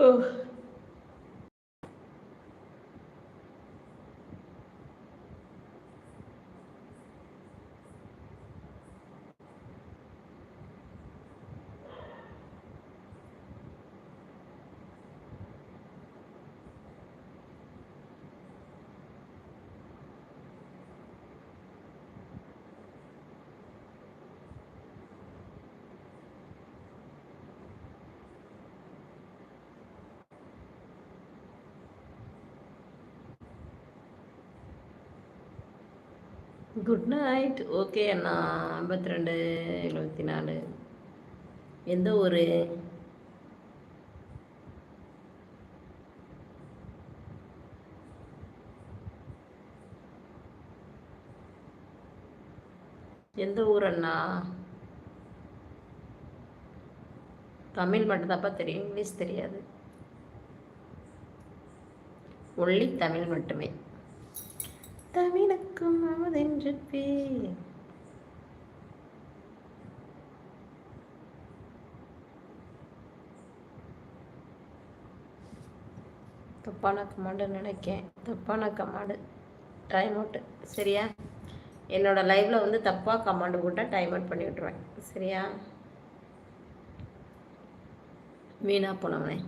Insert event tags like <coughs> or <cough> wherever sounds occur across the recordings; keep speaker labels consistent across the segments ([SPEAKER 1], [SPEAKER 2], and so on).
[SPEAKER 1] Oh. Good night okay அண்ணா. ஐம்பத்தி ரெண்டு எழுபத்தி நாலு எந்த ஊர்? எந்த ஊர் அண்ணா? தமிழ் மட்டும்தாப்பா தெரியும் இங்கிலீஷ் தெரியாது. ஒன்லி தமிழ் மட்டுமே. தமிழுக்கும் அமுதென்று பேர் தப்பான கமாண்டு நினைக்கேன். தப்பான கமாண்டு டைம் அவுட்டு சரியா? என்னோட லைஃப்பில் வந்து தப்பாக கமாண்டு போட்டால் டைம் அவுட் பண்ணி விட்ருவேன் சரியா? வீணா போனவனே.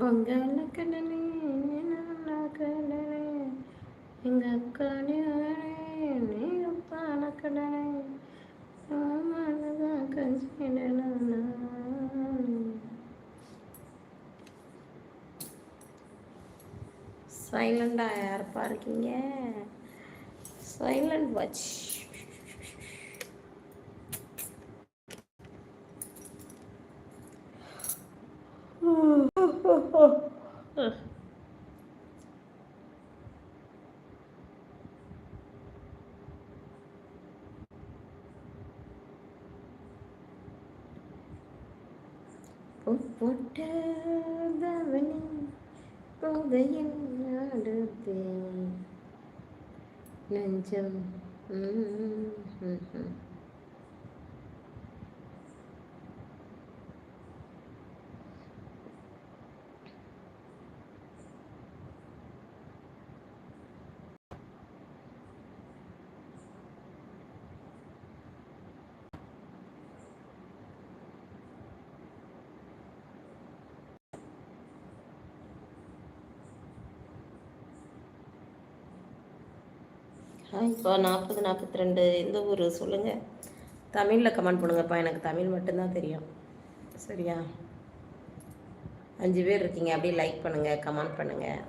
[SPEAKER 1] வங்காள கடலே நல்ல கடலே எங்க அக்கானே நீ உப்பான கடலே ஆமானதான் கஞ்சிடனா சைலண்டாக யாருப்பா இருக்கீங்க? சைலண்ட் வாட்ச் நெஞ்சம் இப்போ நாற்பது நாற்பத்தி ரெண்டு எந்த ஊர் சொல்லுங்கள் தமிழில் கமெண்ட் பண்ணுங்கப்பா எனக்கு தமிழ் மட்டும்தான் தெரியும். சரியா? அஞ்சு பேர் இருக்கீங்க அப்படியே லைக் பண்ணுங்கள் கமெண்ட் பண்ணுங்கள்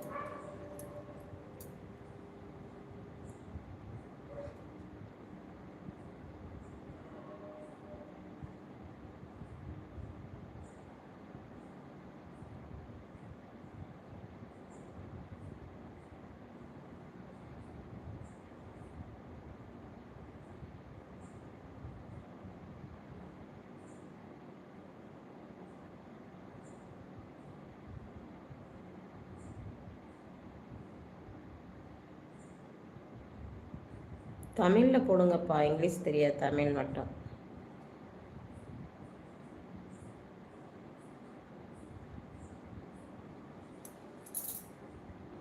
[SPEAKER 1] தமிழில் போடுங்கப்பா இங்கிலீஷ் தெரியாது தமிழ் மட்டும்.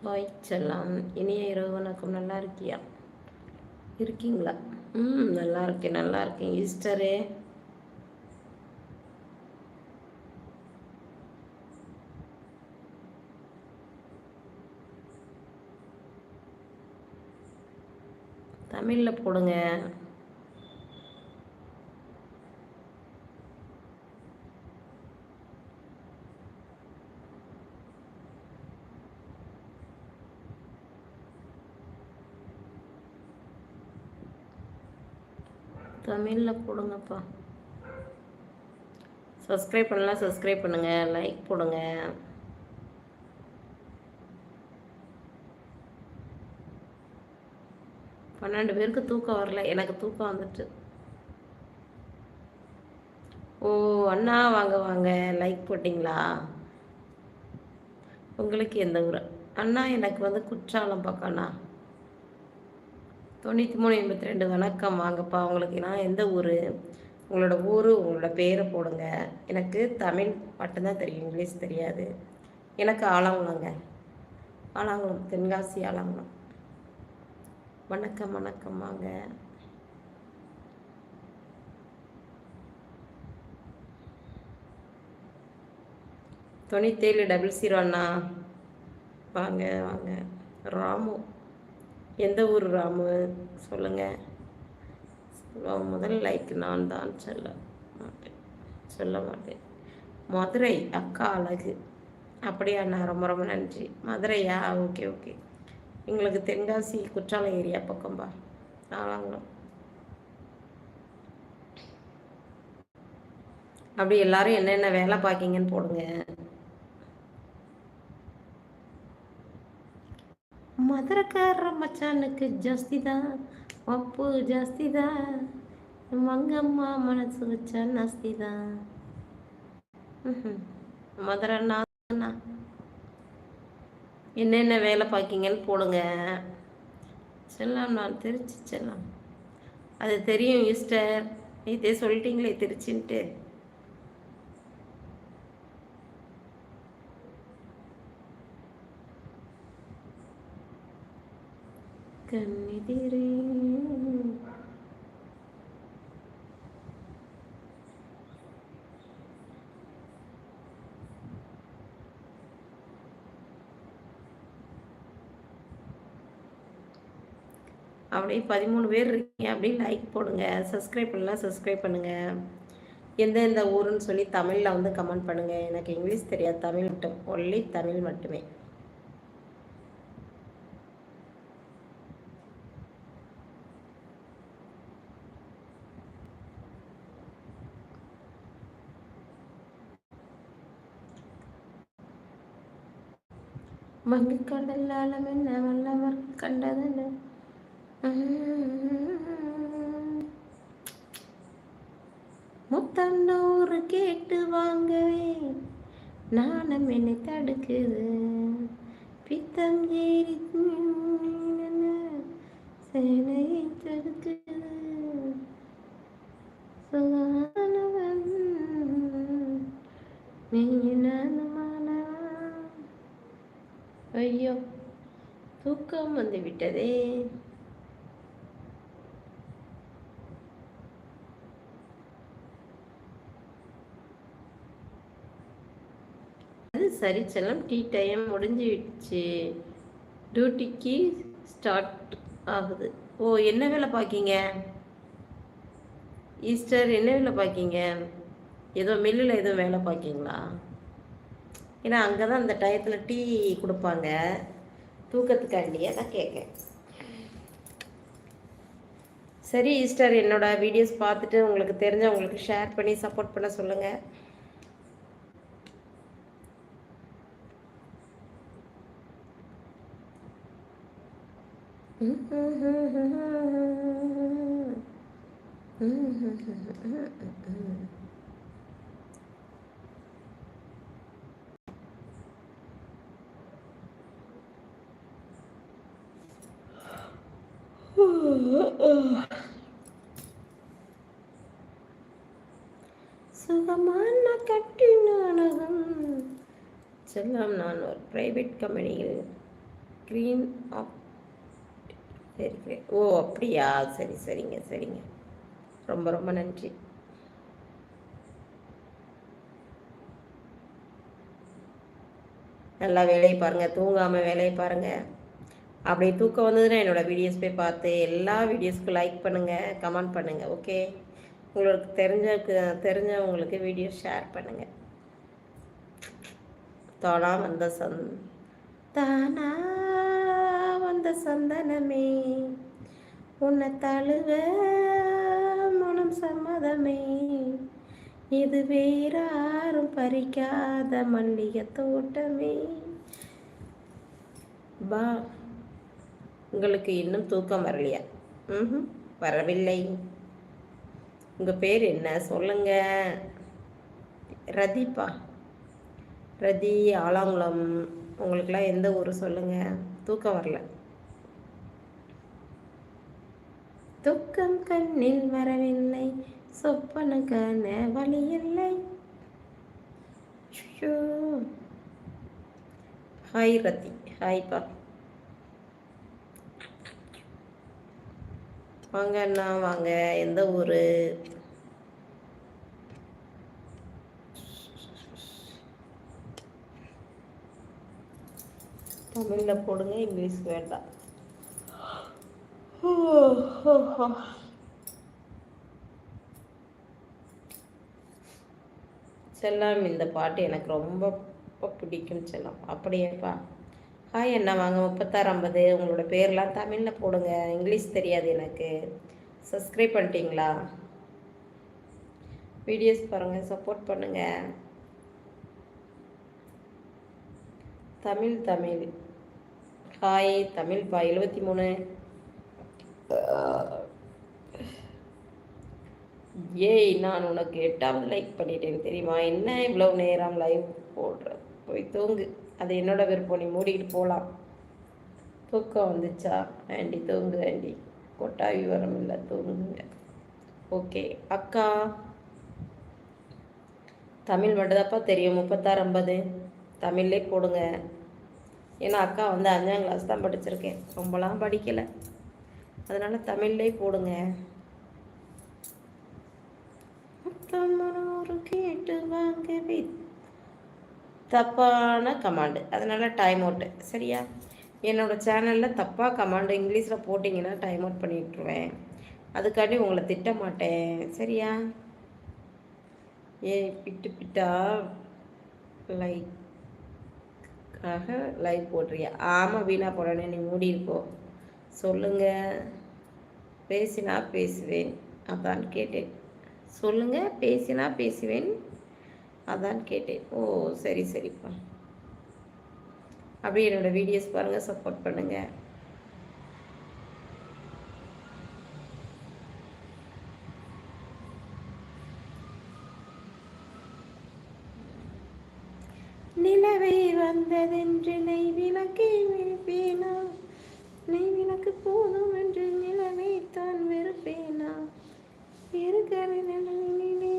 [SPEAKER 1] ஹாய் செல்லாம் இனிய இரவு வணக்கம் நல்லா இருக்கியா? இருக்கீங்களா? ம் நல்லா இருக்கேன் நல்லா இருக்கேன். ஈஸ்டரே. தமிழில் போடுங்க. தமிழில் போடுங்கப்பா. சப்ஸ்கிரைப் பண்ணலாம் சப்ஸ்கிரைப் பண்ணுங்கள் லைக் போடுங்க. பன்னெண்டு பேருக்கு தூக்கம் வரல. எனக்கு தூக்கம் வந்துட்டு. ஓ அண்ணா வாங்க வாங்க. லைக் போட்டிங்களா? உங்களுக்கு எந்த ஊர்? அண்ணா எனக்கு வந்து குற்றாலம் பக்கம்ண்ணா தொண்ணூற்றி மூணு எண்பத்தி ரெண்டு வணக்கம். வாங்கப்பா. உங்களுக்கு நான் எந்த ஊர்? உங்களோட ஊர் உங்களோட பேரை போடுங்க. எனக்கு தமிழ் மட்டும்தான் தெரியும். இங்கிலீஷ் தெரியாது. எனக்கு ஆலாங்குளங்க. ஆலாங்குளம் தென்காசி ஆலாங்குளம். வணக்கம் வணக்கம் வாங்க. தொண்ணூத்தேழு டபுள் ஜீரோ அண்ணா. வாங்க வாங்க. ராமு. எந்த ஊர் ராமு? சொல்லுங்கள் முதல் லைக் நான் தான் சொல்ல மாட்டேன். சொல்ல மாட்டேன். மதுரை அக்கா அழகு. அப்படியாண்ணா ரொம்ப ரொம்ப நன்றி. மதுரையா? Okay okay. எங்களுக்கு தென்காசி குற்றாலம் ஏரியா பக்கம்பா ஆளாங்களோ அப்படி எல்லாரும் என்னென்ன வேலை பார்க்கிங்கன்னு போடுங்க. மதுரைக்கார மச்சானுக்கு ஜாஸ்தி தான் அப்பு ஜாஸ்தி தான் மங்கம்மா மனசு வச்சா நாஸ்தி தான் மதுரைண்ணா என்னென்ன வேலை பார்க்கிங்கன்னு போடுங்க. செல்லாம் நான் திருச்சி செல்லாம். அது தெரியும் ஈஸ்டர் இதே சொல்லிட்டீங்களே திருச்சின்ட்டு. கண்ணெதிரே அப்படியே பதிமூணு பேர் இருக்கீங்க அப்படியே லைக் போடுங்க. சப்ஸ்கிரைப் பண்ணலாம் சப்ஸ்கிரைப் பண்ணுங்கள் எந்தெந்த ஊருன்னு சொல்லி தமிழில் வந்து கமெண்ட் பண்ணுங்கள் எனக்கு இங்கிலீஷ் தெரியாது. தமிழ் மட்டும். ஒன்லி தமிழ் மட்டுமே. மங்கிக்கடல் என்ன வல்லவர் கண்டதென்ன? முத்தன்னோரு கேட்டு வாங்கவே நாணம் என்னை தடுக்குது. பித்தம் ஏறி சேனையை தடுக்குது. சுகானவன் நீ ஐயோ தூக்கம் வந்து விட்டதே அது சரி செல்லம் டீ டைம் முடிஞ்சிடுச்சு. டியூட்டிக்கு ஸ்டார்ட் ஆகுது. ஓ என்ன வேலை பார்க்கீங்க ஈஸ்டர் என்ன வேலை பார்க்கீங்க ஏதோ மில்லில் எதுவும் வேலை பார்க்கீங்களா ஏன்னா அங்கே தான் அந்த டயத்தில் டீ கொடுப்பாங்க. தூக்கத்துக்காண்டியே தான் கேட்கேன் சரி ஈஸ்டர் என்னோடய வீடியோஸ் பார்த்துட்டு உங்களுக்கு தெரிஞ்சவங்களுக்கு ஷேர் பண்ணி சப்போர்ட் பண்ண சொல்லுங்கள் சுகமான கட்டின அழகம். கட்டினானகம் செல்லம் நான் ஒரு ப்ரைவேட் கம்பெனியில் க்ரீன் ஆப் சரி சரி ஓ அப்படியா? சரி சரிங்க சரிங்க. ரொம்ப ரொம்ப நன்றி. நல்லா வேலையை பாருங்கள் தூங்காமல் வேலையை பாருங்கள் அப்படி தூக்கம் வந்ததுன்னா என்னோடய வீடியோஸ் போய் பார்த்து எல்லா வீடியோஸ்க்கும் லைக் பண்ணுங்கள் கமெண்ட் பண்ணுங்கள் ஓகே உங்களுக்கு தெரிஞ்ச தெரிஞ்சவங்களுக்கு வீடியோ ஷேர் பண்ணுங்கள் தானா வந்த சந்தானா தானா சந்தனமே உன்னை தழுவ மனம் சம்மதமே. இது வேறாரும் பறிக்காத மல்லிகை தோட்டமே. பா உங்களுக்கு இன்னும் தூக்கம் வரலையா? ம் வரவில்லை. உங்கள் பேர் என்ன? சொல்லுங்க. ரதிப்பா. ரதி ஆலாங்குளம். உங்களுக்கெல்லாம் எந்த ஊர் சொல்லுங்கள் தூக்கம் வரல. துக்கம் கண்ணில் வரவில்லை சொப்பன கன வழியில்லை. ஹாய் ரத்தி ஹாய்ப்பா வாங்க அண்ணா வாங்க. எந்த ஊர்? தமிழில் போடுங்க இங்கிலீஷ் வேண்டாம். செல்லம் இந்த பாட்டு எனக்கு ரொம்ப பிடிக்கும் செல்லம். அப்படியேப்பா. ஹாய் என்ன வாங்க. முப்பத்தாறு ஐம்பது உங்களோட பேர்லாம் தமிழில் போடுங்க. இங்கிலீஷ் தெரியாது எனக்கு. சப்ஸ்கிரைப் பண்ணிட்டீங்களா? வீடியோஸ் பாருங்கள் சப்போர்ட் பண்ணுங்கள் தமிழ் தமிழ். ஹாய் தமிழ்ப்பா எழுபத்தி மூணு. ஏய் நான் உனக்கு எட்டாவது லைக் பண்ணிட்டேன் தெரியுமா? என்ன இவ்வளோ நேரம் லைவ் போடுற? போய் தூங்கு. அது என்னோட விருப்பம். நீ மூடிக்கிட்டு போகலாம் தூக்கம் வந்துச்சா? ஆண்டி தூங்கு ஆண்டி. கொட்டா விவரம் இல்லை தூங்குங்க. ஓகே அக்கா. தமிழ் மட்டும்தாப்பா தெரியும். முப்பத்தாறு ஐம்பது தமிழ்லே போடுங்க. ஏன்னா அக்கா வந்து அஞ்சாம் கிளாஸ் தான் படிச்சிருக்கேன். ரொம்பலாம் படிக்கலை. அதனால தமிழ்லே போடுங்க. கேட்டு வாங்கவே தப்பான கமாண்டு. அதனால டைம் அவுட்டு சரியா? என்னோட சேனலில் தப்பாக கமாண்டு இங்கிலீஷில் போட்டிங்கன்னா டைம் அவுட் பண்ணிட்டுருவேன். அதுக்காண்டி உங்களை திட்ட மாட்டேன் சரியா? ஏ பிட்டு பிட்டா லைக்காக லைவ் போடுறியா ஆமாம் வீணாக போடனே நீ மூடி இருக்கோ சொல்லுங்க. பேசினா பேசுவேன். அதான் கேட்டேன். சொல்லுங்க பேசினா பேசுவேன். அதான் கேட்டேன். ஓ சரி சரிப்பா. அப்படியே என்னோட வீடியோஸ் பாருங்கள் சப்போர்ட் பண்ணுங்கள் நிலவை வந்ததென்று நெய் விளக்கை நீ எனக்கு போதும் என்று நிலவை தான் வெறுப்பேனா? இருக்கிற நிலவிலே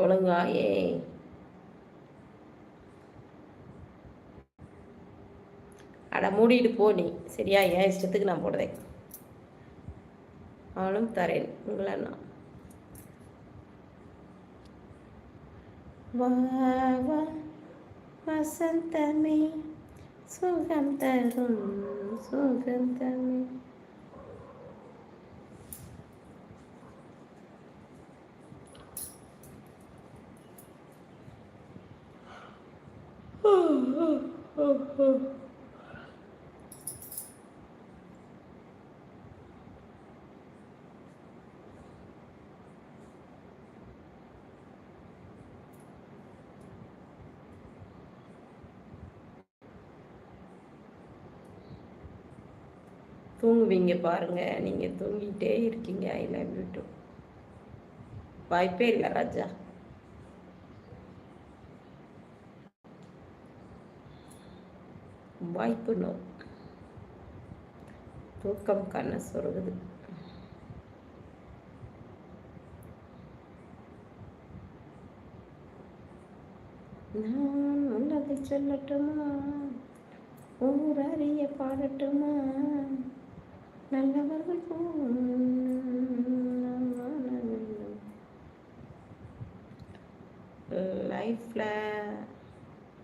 [SPEAKER 1] ஒழுங்கா ஏ. அட மூடிட்டு போ நீ. சரியா? என் இஷ்டத்துக்கு நான் போடுறேன். அவளும் தரேன். உங்களை நான். வா வா. வசந்தமே சுகம் தரும் சுகந்தமே தூங்குவீங்க பாருங்க. நீங்க தூங்கிட்டே இருக்கீங்க. ஐ லவ் யூ டூ வாய்ப்பே இல்லை ராஜா. வாய்ப்பு நோ. தூக்கம் கண்ண சொருகுது. நான் உள்ளதை சொல்லட்டுமா? ஊர் அறிய பாடட்டுமா? நல்லவர்கள் லைஃப்பில்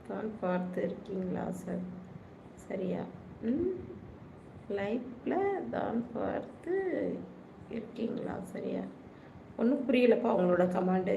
[SPEAKER 1] தான் பார்த்து இருக்கீங்களா சார் சரியா? ம். லைஃப்பில் தான் பார்த்து இருக்கீங்களா? சரியா? ஒன்றும் புரியலப்பா உங்களோட கமாண்டு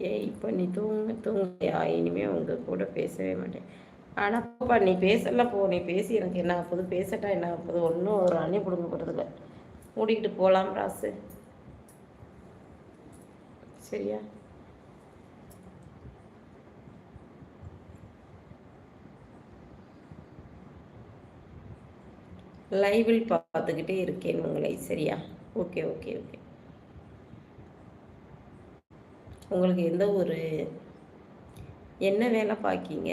[SPEAKER 1] ஏய் இப்போ நீ தூங்க தூங்கியா இனிமேல் உங்கள் கூட பேசவே மாட்டேன். ஆனால் போப்பா நீ பேசலாம் போ. நீ பேசி எனக்கு என்ன ஆகுது பேசட்டா என்ன ஆகுது ஒன்றும் ஒரு அணி பிடுங்க போகிறதில்ல மூடிக்கிட்டு போகலாம் ராசு. சரியா? லைவில் பார்த்துக்கிட்டே இருக்கேன் உங்களை. சரியா? Okay okay okay. உங்களுக்கு எந்த ஒரு என்ன வேலை பார்க்கீங்க?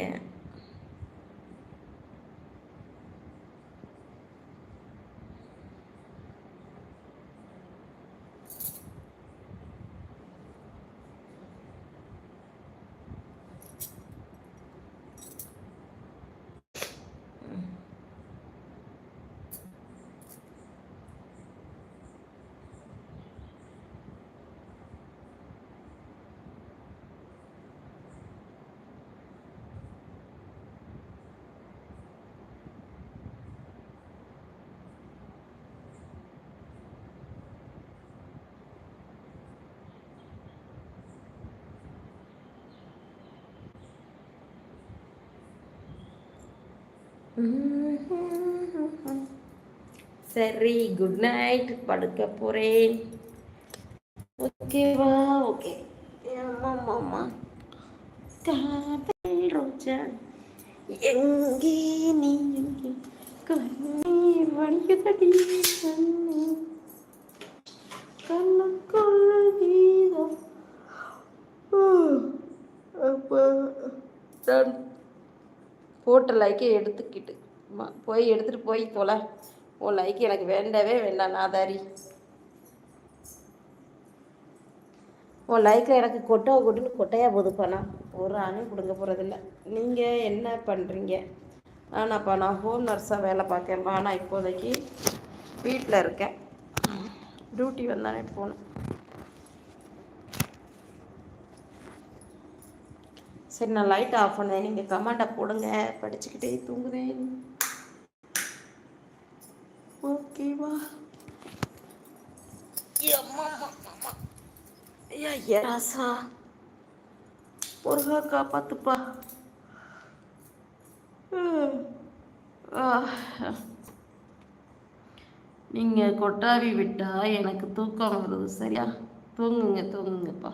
[SPEAKER 1] சரி குட் நைட் படுக்க போகிறேன் ஓகேவா ஓகே ஆமாம்மா காதல் ரோஜா எங்கே நீ எங்கே கண்ணீர் வடியுதடி கண்ணீர் கண்ணுக்குள் கீதம் அப்போ நான் போட்ட லைக்கை எடுத்துக்கிட்டு. மா, போய் எடுத்துகிட்டு போய் தொலை. உன் லைக் எனக்கு வேண்டவே வேண்டாம் நாதாரி. உன் லைக்கில் எனக்கு கொட்டை கொட்டுன்னு கொட்டையாக போகுது பணம் ஒரு ஆணும் கொடுங்க போகிறதில்ல நீங்கள் என்ன பண்ணுறீங்க ஆனாப்பா நான் ஹோம் நர்ஸாக வேலை பார்க்கேன்ப்பா ஆனால் இப்போதைக்கு வீட்டில் இருக்கேன். டியூட்டி வந்தானே போகணும். சரி நான் லைட் ஆஃப் பண்ணேன். நீங்கள் கமெண்டை போடுங்க. படிச்சுக்கிட்டே தூங்குறேன். ஓகேவா ஐயா ராசா. முருகா காப்பாத்துப்பா. நீங்கள் கொட்டாவி விட்டா எனக்கு தூக்கம் வருது. சரியா? தூங்குங்க தூங்குங்கப்பா.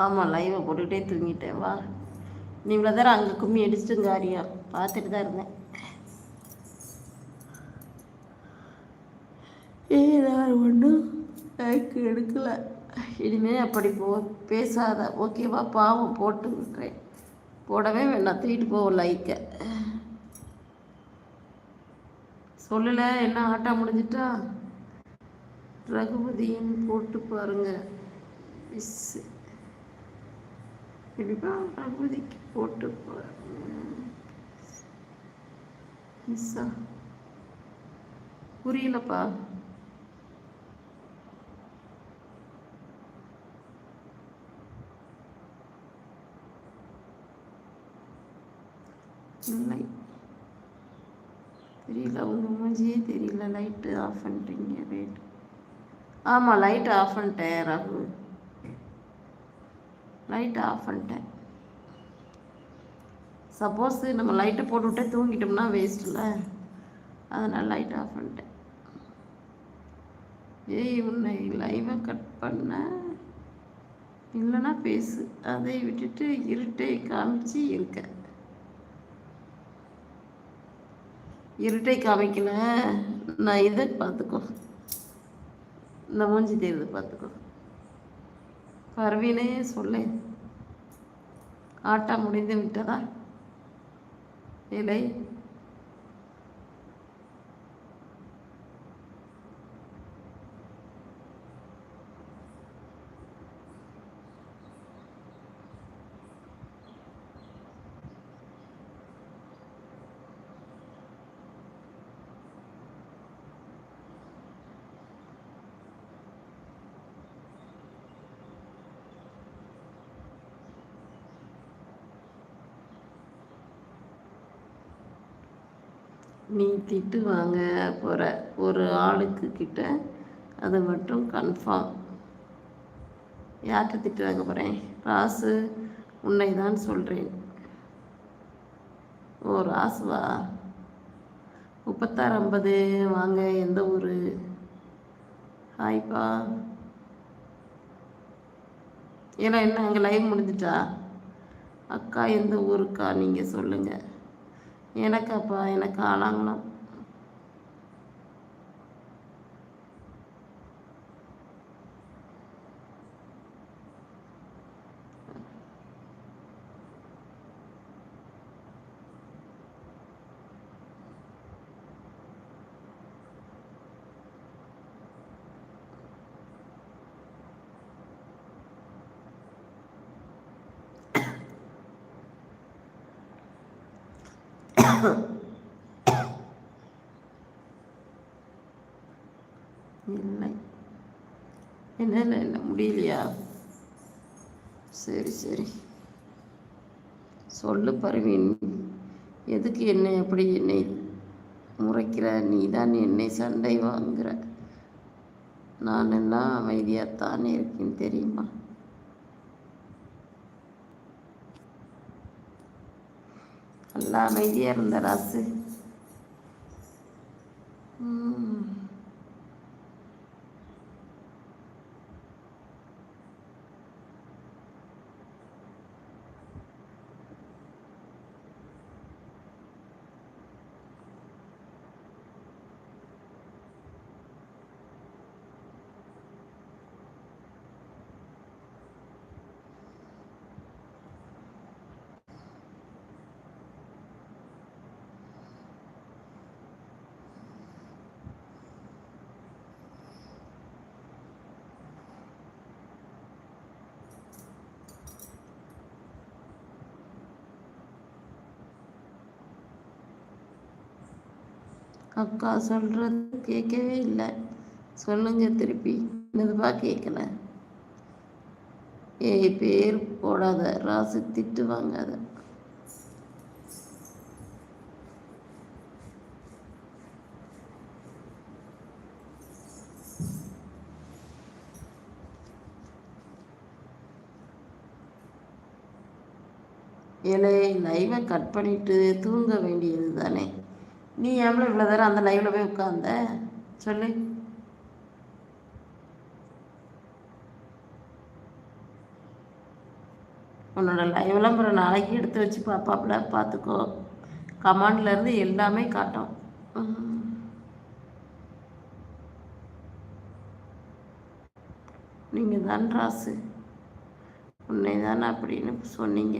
[SPEAKER 1] ஆமாம் லைவை போட்டுக்கிட்டே தூங்கிட்டேன். வா. நீ இவ்வளோ நேரம் அங்கே கும்மி அடிச்சிட்டுங்க ஆரியா பார்த்துட்டு தான் இருந்தேன். ஏதாவது ஒன்றும் லைக் எடுக்கலை. இனிமே அப்படி போ பேசாத. ஓகேவா பாவம் போட்டு விட்டுறேன். போடவே வேண்டாம். தூக்கிட்டு போவோம் லைக்கை சொல்லலை என்ன ஆட்டம் முடிஞ்சிட்டா? ரகுபதியும் போட்டு பாருங்கள் மிஸ்ஸு கண்டிப்பாக பகுதிக்கு போட்டு மிஸ்ஸா புரியலப்பா. இல்லை. தெரியல உங்கள் மூஞ்சியே தெரியல. லைட்டு ஆஃப் பண்ணுறீங்க ரைட் ஆமாம் லைட்டு ஆஃப் பண்ணிட்டேன் ரகு லைட்டை ஆஃப் பண்ணிட்டேன். சப்போஸ் நம்ம லைட்டை போட்டுவிட்டே தூங்கிட்டோம்னா வேஸ்ட்டில் அதனால் லைட் ஆஃப் பண்ணிட்டேன். ஏய் உன்னை லைவை கட் பண்ண. இல்லைன்னா பேசு. அதை விட்டுட்டு இருட்டை காமிச்சு இருக்க. இருட்டை காமிக்கல. நான் இதை பார்த்துக்கோ. இந்த மூஞ்சி தெரியுது பார்த்துக்கோ. பரவீனே சொல்ல ஆட்டம் முடிந்து விட்டதா? இல்லை. நீ திட்டு வாங்க போகிற ஒரு ஆளுக்கு கிட்ட அது மட்டும் கன்ஃபார்ம் யார்கிட்ட திட்டு வாங்க போகிறேன் ராசு உன்னை தான் சொல்கிறேன் ஓ ராசுவா? முப்பத்தாறு ஐம்பது வாங்க எந்த ஊர்? ஹாய்ப்பா ஏன்னா என்ன அங்கே லைவ் முடிஞ்சிட்டா? அக்கா எந்த ஊருக்கா? நீங்கள் சொல்லுங்கள் எனக்கு அப்பா எனக்கு ஆளாங்களாம் <coughs> இல்லை. என்ன இல்லை முடியலையா? சரி சரி. சொல்லு பருவின். எதுக்கு என்னை எப்படி என்னை முறைக்கிற? நீ தான் என்னை சண்டை வாங்குற. நான் எல்லாம் அமைதியாகத்தானே இருக்கேன் தெரியுமா? நல்லா அமைதியாக இருந்த ராசு. அக்கா சொல்கிறது கேட்கவே இல்லை. சொல்லுங்க திருப்பி. என்னதுப்பா கேட்கல? ஏய் பேர் போடாத. ராசு திட்டு வாங்காத. ஏழை லைவை கட் பண்ணிட்டு தூங்க வேண்டியது தானே நீ எவ்வளோ இவ்வளோ தரம் அந்த லைவில் போய் உட்காந்த சொல்லு. உன்னோட லைவெல்லாம் ஒரு நாளைக்கு எடுத்து வச்சு பார்ப்பாப்புல பார்த்துக்கோ. கமாண்ட்லேருந்து எல்லாமே காட்டும். நீங்கள் தான் ராசு. உன்னை தானே அப்படின்னு சொன்னீங்க.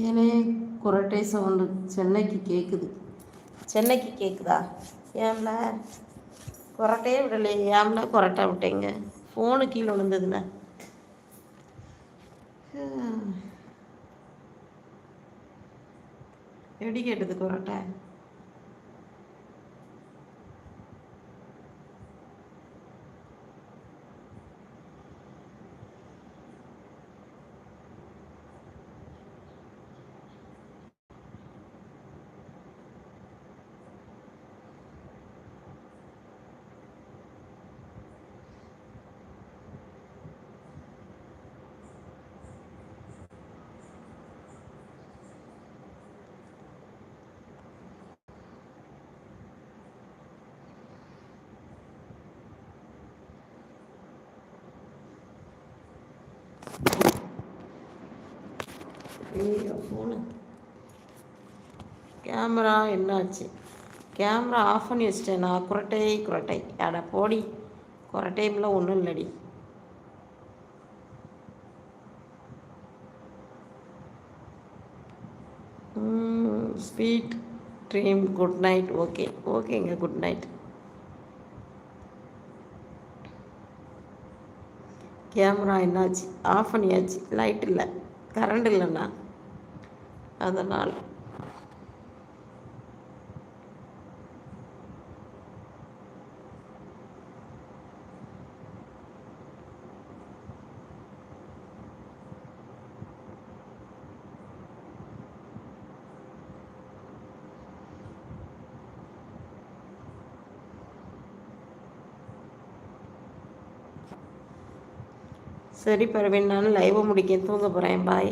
[SPEAKER 1] ஏனே குரட்டை சவுண்டு சென்னைக்கு கேட்குது சென்னைக்கு கேட்குதா ஏம்ல? குரட்டையே விடலையே. ஏம்ல குரட்டை விட்டீங்க? ஃபோனு கீழே விழுந்ததுல. எப்படி கேட்டது குரட்டை ஐயோ ஃபோனு கேமரா என்னாச்சு? கேமரா ஆஃப் பண்ணி வச்சிட்டேன். நான் குரட்டை குரட்டை. அட போடி. குரட்டையும்லாம் ஒன்றும் இல்லடி. Sweet dream good night okay ஓகேங்க குட் நைட் கேமரா என்னாச்சு? ஆஃப் பண்ணியாச்சு. லைட் இல்லை. கரண்ட் இல்லைண்ணா. அதனால் சரி பரவீன் நான் லைவை முடிக்க தூங்க போகிறேன் பாய்